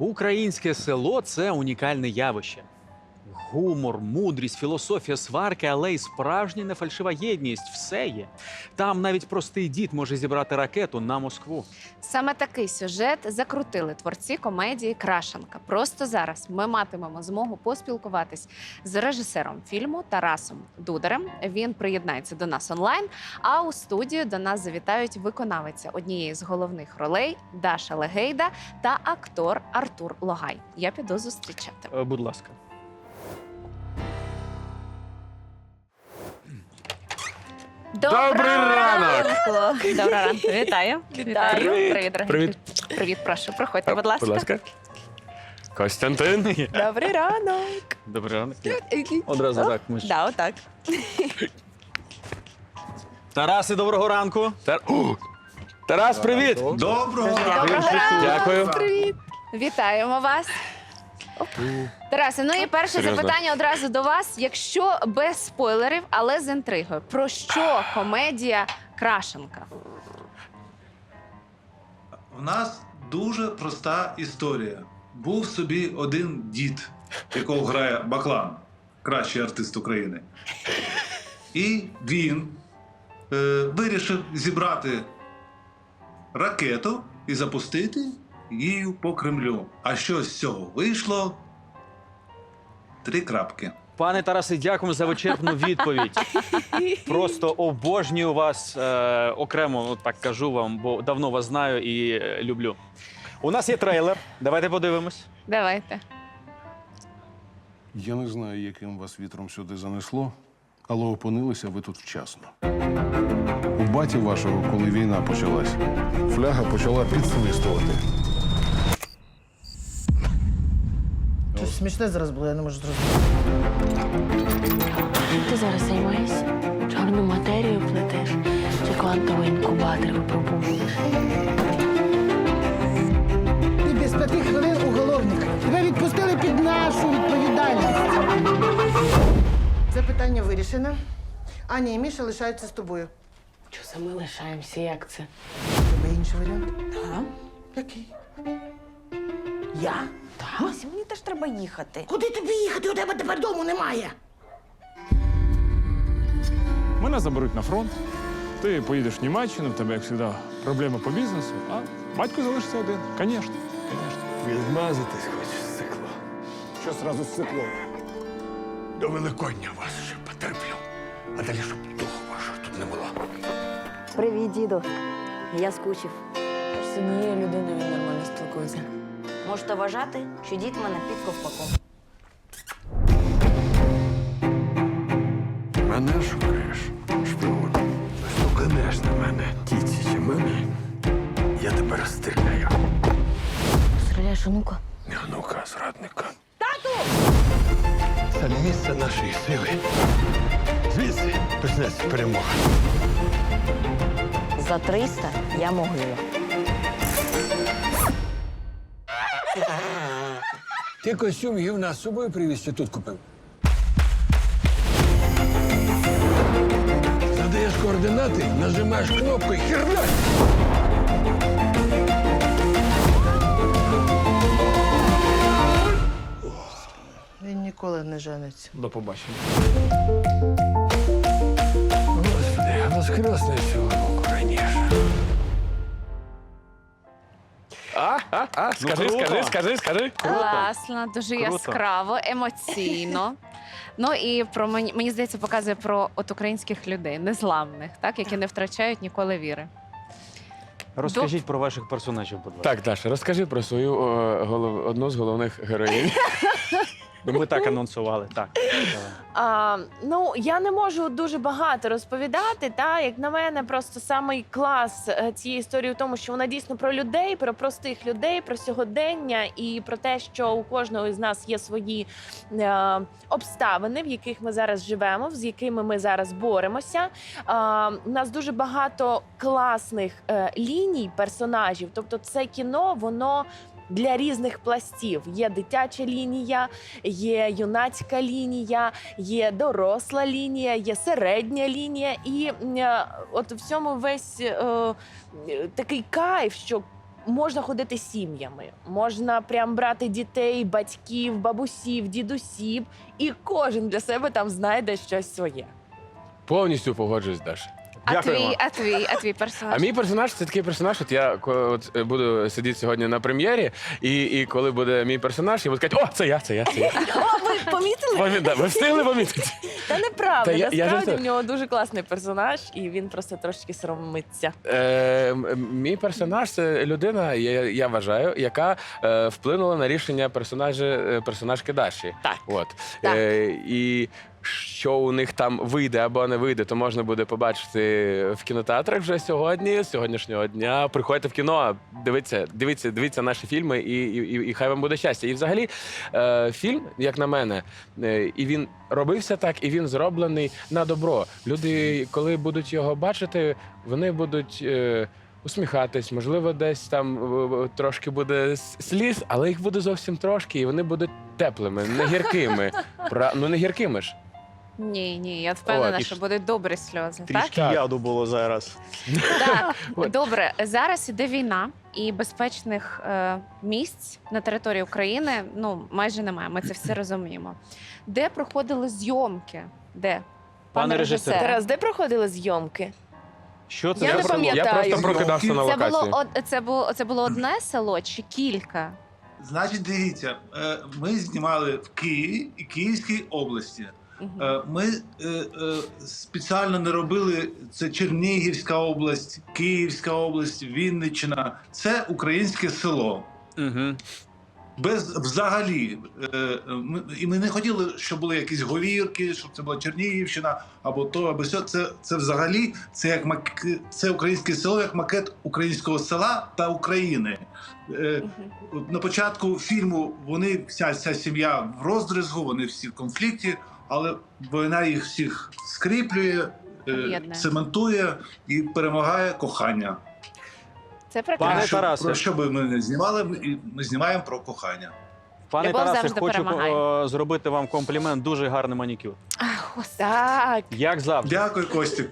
Українське село це унікальне явище. Гумор, мудрість, філософія сварки, але й справжня нефальшива єдність все є. Там навіть простий дід може зібрати ракету на Москву. Саме такий сюжет закрутили творці комедії Крашенка. Просто зараз ми матимемо змогу поспілкуватись з режисером фільму Тарасом Дударем. Він приєднається до нас онлайн. А у студію до нас завітають виконавиця однієї з головних ролей Даша Легейда та актор Артур Логай. Я піду зустрічати. Е, Будь ласка. Добрий ранок! Доброго ранку. Вітаю. Вітаю. Привіт, дорогі. Привіт. Привіт, прошу. Проходьте, будь ласка. Будь ласка. Костянтин. Добрий ранок. Добрий ранок. Одразу так. Ми ж... Да, отак. Тараси, доброго ранку. Тар... Тарас, привіт! Доброго Доброго ранку. Дякую. Привіт. Вітаємо вас. Тарасе, ну і перше Серйозно? запитання одразу до вас. Якщо без спойлерів, але з інтригою. Про що комедія Крашенка? У нас дуже проста історія. Був собі один дід, якого грає Баклан, кращий артист України. І він е, вирішив зібрати ракету і запустити її по Кремлю. А що з цього вийшло? Три крапки. Пане Тарасе, дякуємо за вичерпну відповідь. Просто обожнюю вас е, окремо, ну, так кажу вам, бо давно вас знаю і е, люблю. У нас є трейлер. Давайте подивимось. Давайте. Я не знаю, яким вас вітром сюди занесло, але опинилися ви тут вчасно. У баті вашого, коли війна почалась, фляга почала підсвистувати. Смішне зараз було, я не можу зрозуміти. Ти зараз займаєшся? Чорну матерію плетеш чи квантовий інкубатор випробовуєш? І без п'яти хвилин уголовник. Тебе відпустили під нашу відповідальність. Це питання вирішено. Аня і Міша лишаються з тобою. Це ми лишаємося? Як це? Тебе інший варіант? Так. Який? Я? Так. Мася, мені теж треба їхати. Куди тобі їхати? У тебе тепер дому немає. Мене заберуть на фронт. Ти поїдеш в Німеччину, в тебе, як завжди, проблеми по бізнесу, а батько залишиться один. Звісно, звісно. Відмазатись хочеш стекло. Що зразу стекло? До Великодня вас ще потерплю. А далі, щоб духу вашого тут не було. Привіт, діду. Я скучив. З однією людиною він нормально спілкується. Можете вважати, що дід мене під ковпаком. Мене шукаєш, шпигун. Стуканеш на мене, тіці чи мамі. Я тебе розстріляю. Стріляєш онука? Не онука, а зрадника. Тату! Це місце нашої сили. Звідси почнеться перемога. За 300 я могила. Ти костюм гівна з собою привіз чи тут купив? Задаєш координати, нажимаєш кнопку і херня! Він ніколи не жениться. До побачення. Господи, а воскресне цього А, а, а, скажи, круто. скажи, скажи, скажи. Класно, дуже Круто. яскраво, емоційно. Ну і про мені, мені здається, показує про от українських людей, незламних, так, які не втрачають ніколи віри. Розкажіть про ваших персонажів, будь ласка. Так, Даша, розкажи про свою е, голов... одну з головних героїнь. Ну, Ми так анонсували. Так. Давай. А, ну, я не можу дуже багато розповідати. Та як на мене, просто самий клас е, цієї історії в тому, що вона дійсно про людей, про простих людей, про сьогодення і про те, що у кожного із нас є свої е, обставини, в яких ми зараз живемо, з якими ми зараз боремося. А, у нас дуже багато класних е, ліній персонажів. Тобто, це кіно, воно. Для різних пластів є дитяча лінія, є юнацька лінія, є доросла лінія, є середня лінія, і е, от в цьому весь е, такий кайф, що можна ходити сім'ями, можна прям брати дітей, батьків, бабусів, дідусів, і кожен для себе там знайде щось своє. Повністю погоджуюсь, Даша. А твій, а твій, а твій персонаж? А мій персонаж це такий персонаж. От я ко- от, е, буду сидіти сьогодні на прем'єрі, і, і коли буде мій персонаж, я буду сказати, о, це я, це я, це я. О, ви помітили? Да, Ви встигли помітити? Та неправда. Та я- я Насправді жартую. в нього дуже класний персонаж, і він просто трошки соромиться. Е, м- мій персонаж це людина, я, я вважаю, яка е, вплинула на рішення персонажа, е, персонажки Даші. Так. От. Так. Е, і що у них там вийде або не вийде, то можна буде побачити в кінотеатрах вже сьогодні, з сьогоднішнього дня. Приходьте в кіно, дивіться, дивіться, дивіться наші фільми, і, і, і, хай вам буде щастя. І взагалі, е, фільм, як на мене, е, і він робився так, і він зроблений на добро. Люди, коли будуть його бачити, вони будуть. Е, Усміхатись, можливо, десь там е, е, трошки буде сліз, але їх буде зовсім трошки, і вони будуть теплими, не гіркими. Пра... Ну не гіркими ж. Ні, ні, я впевнена, О, і що ж- будуть добрі сльози. Так? Трішки Так. яду було зараз. Так, добре. Зараз іде війна, і безпечних е, місць на території України ну майже немає. Ми це всі розуміємо. Де проходили зйомки? Де? Пане режисер. Тарас, де проходили зйомки? Що це Я не пам'ятаю. Я просто прокидався на Це було локації. од, це було це було одне село чи кілька? Значить, дивіться, е, ми знімали в Києві і Київській області. Е, Ми е, е, спеціально не робили це Чернігівська область, Київська область, Вінниччина. Це українське село. Угу. Без взагалі. Ми- І ми не хотіли, щоб були якісь говірки, щоб це була Чернігівщина або то, або сьо. Це, це взагалі це як мак... це українське село, як макет українського села та України. От На початку фільму вони вся ця сім'я в роздризгу, вони всі в конфлікті, але війна їх всіх скріплює, е, Об'єднує. цементує і перемагає кохання. Це Пане прекрасно. Що- Тарасе. про що би ми не знімали, ми, і- ми знімаємо про кохання. Пане Любов Тарасе, завжди хочу перемагає. е, зробити вам комплімент. Дуже гарний манікюр. Ах, господи. Так. Як завжди. Дякую, Костік.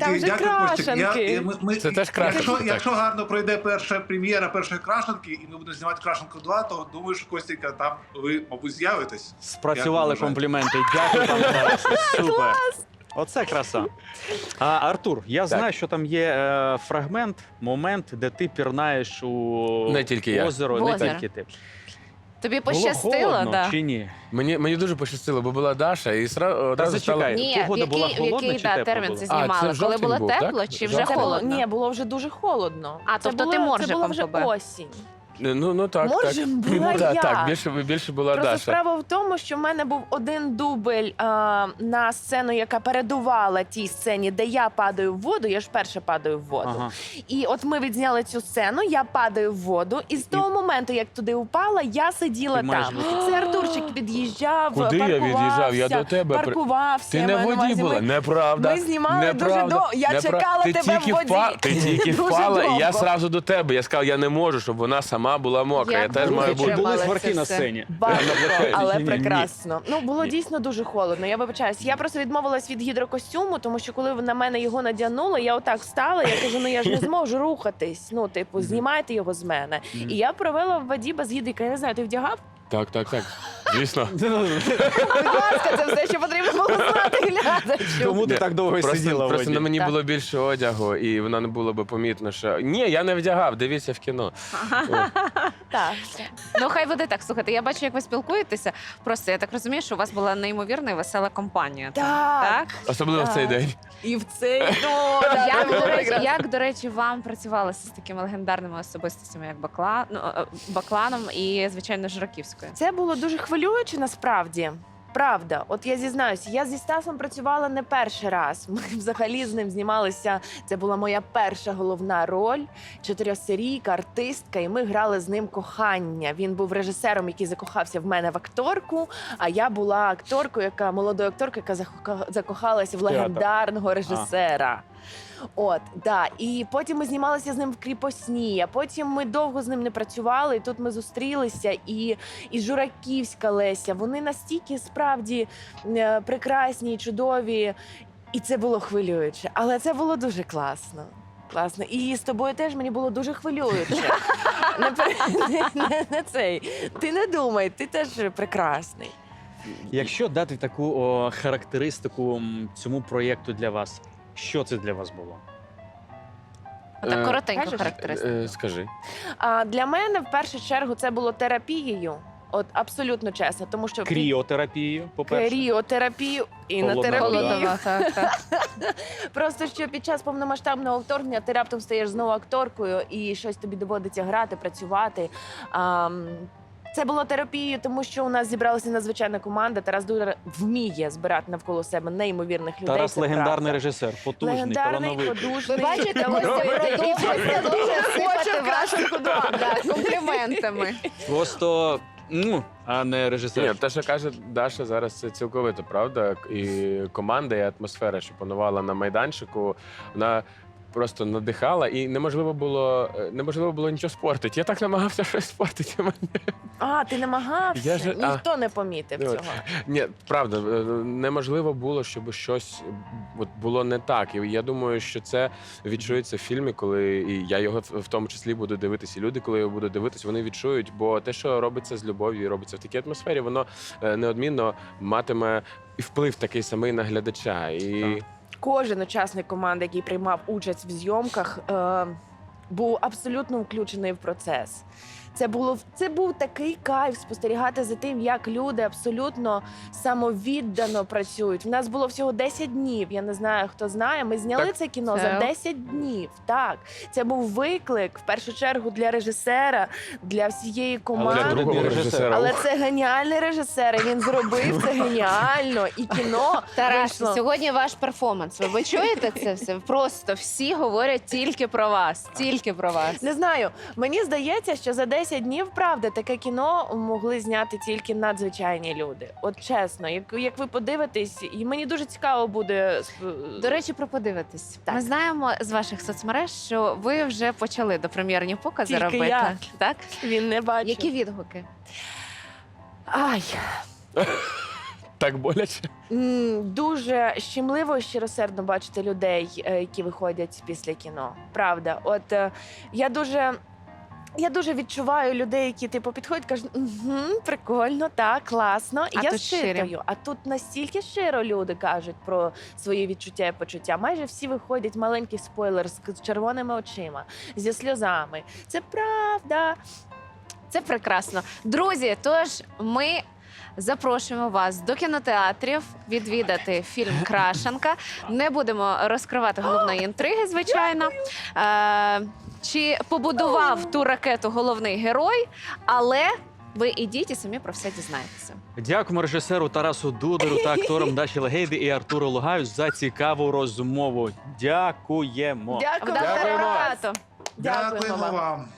Там же Дякую, Костік. крашенки. Я, ми, ми, Це теж крашенки, якщо, так. якщо гарно пройде перша прем'єра першої крашенки, і ми будемо знімати крашенку 2, то думаю, що Костіка там ви, мабуть, з'явитесь. Спрацювали Дякую, компліменти. Дякую, пане Тарасе. Супер. Оце краса. А, Артур, я знаю, що там є е, фрагмент, момент, де ти пірнаєш у Не тільки я. озеро, В не озеро. тільки ти. Тобі пощастило, холодно да? чи ні? Мені, мені дуже пощастило, бо була Даша, і сра... Одразу стало... зачекай. Ні, в Погода була який, в холодна який чи да, тепла термін була? це А, це знімали? Коли жовтень було був, тепло так? чи вже Жовтень. Це було, холодно? ні, було вже дуже холодно. А, це тобто було, ти це була вже побив? осінь. Ну, ну так, Може, так. була Ну, я. так, більше, більше була Просто Даша. справа в тому, що в мене був один дубль а, на сцену, яка передувала тій сцені, де я падаю в воду. Я ж перше падаю в воду. Ага. І от ми відзняли цю сцену, я падаю в воду, і з того моменту, як туди впала, я сиділа Ти маєш там. бути. Це Артурчик від'їжджав, Куди я від'їжджав? Я до тебе при- паркувався. Ти я не маю в на воді увазі, була? ми- Неправда. ми знімали Неправда. дуже довго. Я чекала ти тебе в тільки воді. впа- Ти тільки Дуже впала, і я довго. сразу до тебе. Я сказав, я не можу, щоб вона сама була мокра. Я, Я теж маю бути. Були сварки на сцені? Але ні, ні. прекрасно. Ну було Ні. дійсно дуже холодно. Я вибачаюсь. Я просто відмовилась від гідрокостюму, тому що коли на мене його надягнули, я отак встала. Я кажу, ну я ж не зможу рухатись. Ну, типу, знімайте його з мене. І я провела в воді без гідрика. Я не знаю, ти вдягав? Так, так, так. Звісно. Будь ласка, це все, що потрібно було знати глядачу. Тому ти Ні, так довго Просто, сиділа в просто воді. на мені Так. було більше одягу, і воно не було би помітно, що ні, я не вдягав, дивіться в кіно. Так. Ну хай буде так. Слухайте, я бачу, як ви спілкуєтеся. Просто я так розумію, що у вас була неймовірна і весела компанія. там, Так. так? Особливо в цей день. І в цей Як, до речі, як, до речі, вам працювалося з такими легендарними особистостями, як Бакла... ну, е, Бакланом і, звичайно, Жураківською? Це було дуже хвилююче насправді. Правда, от я зізнаюся, я зі Стасом працювала не перший раз. Ми взагалі з ним знімалися. Це була моя перша головна роль, чотирьохсерійка, артистка, і ми грали з ним кохання. Він був режисером, який закохався в мене в акторку. А я була акторкою, яка молодою акторкою, яка закохалася в легендарного режисера. От, да. І потім ми знімалися з ним в кріпосні, а потім ми довго з ним не працювали. І тут ми зустрілися. І, і Жураківська Леся. Вони настільки справді е, прекрасні і чудові. І це було хвилююче, але це було дуже класно. Класно. І з тобою теж мені було дуже хвилююче. не, не, не, не цей. Ти не думай, ти теж прекрасний. Якщо дати таку о, характеристику цьому проєкту для вас, що це для вас було? Отак Е, коротенько кажеш? характеристику. Е, Скажи. А для мене в першу чергу це було терапією. От абсолютно чесно, тому що під- Кріотерапію, по-перше. кріотерапію, Холодна. Холодова, так, так. Просто що під час повномасштабного вторгнення ти раптом стаєш знову акторкою і щось тобі доводиться грати, працювати. Це було терапією, тому що у нас зібралася надзвичайна команда. Тарас Дудар вміє збирати навколо себе неймовірних людей. Тарас це легендарний правда. режисер, потужний, Легендарний, талановитий. Ви бачите, ось талановитий. продовжується дуже сипати крашенку да, компліментами. Просто ну, а не режисер. Ні, те, що каже Даша, зараз це цілковито правда. І команда, і атмосфера, що панувала на майданчику, вона просто надихала, і неможливо було е, неможливо було нічого спортити. Я так намагався щось спортити. А, ти намагався? Я а. Ніхто не помітив Ну, цього. Ні, правда, е, неможливо було, щоб щось от було не так. І я думаю, що це відчується в фільмі, коли і я його в тому числі буду дивитися. І люди, коли його будуть дивитися, вони відчують, бо те, що робиться з любов'ю, і робиться в такій атмосфері, воно е, неодмінно матиме і вплив такий самий на глядача. І Так. Кожен учасник команди, який приймав участь в зйомках, е, був абсолютно включений в процес. Це було це був такий кайф спостерігати за тим, як люди абсолютно самовіддано працюють. У нас було всього 10 днів. Я не знаю, хто знає. Ми зняли Так. це кіно Це- за 10 днів. Так, це був виклик в першу чергу для режисера, для всієї Але команди. для режисера. режисера. Але це геніальний режисер. і Він зробив це геніально. І кіно Тарас, вийшло. сьогодні ваш перформанс. Ви, ви чуєте це все? Просто всі говорять тільки про вас, тільки про вас. Не знаю. Мені здається, що за 10 днів правда таке кіно могли зняти тільки надзвичайні люди. От чесно, як, як ви подивитесь, і мені дуже цікаво буде До речі, про подивитись. Так. Ми знаємо з ваших соцмереж, що ви вже почали допрем'єрні покази Тільки робити. я. Так? він не бачив. Які відгуки? Ай, так боляче. дуже щемливо і щиросердно бачити людей, е, які виходять після кіно. Правда, от е, я дуже. Я дуже відчуваю людей, які типу підходять, кажуть, угу, прикольно, так, класно. І А я щитаю. А тут настільки щиро люди кажуть про свої відчуття і почуття. Майже всі виходять маленький спойлер з з червоними очима, зі сльозами. Це правда. Це прекрасно. Друзі, тож ми. Запрошуємо вас до кінотеатрів відвідати фільм Крашенка. Не будемо розкривати головної інтриги, звичайно. Чи побудував ту ракету головний герой, але ви ідіть і самі про все дізнаєтеся. Дякуємо режисеру Тарасу Дудеру та акторам Даші Легейди і Артуру Лугаю за цікаву розмову. Дякуємо. Дякую. Вдалого Дякуємо. прокату! Дякуємо вам. вам.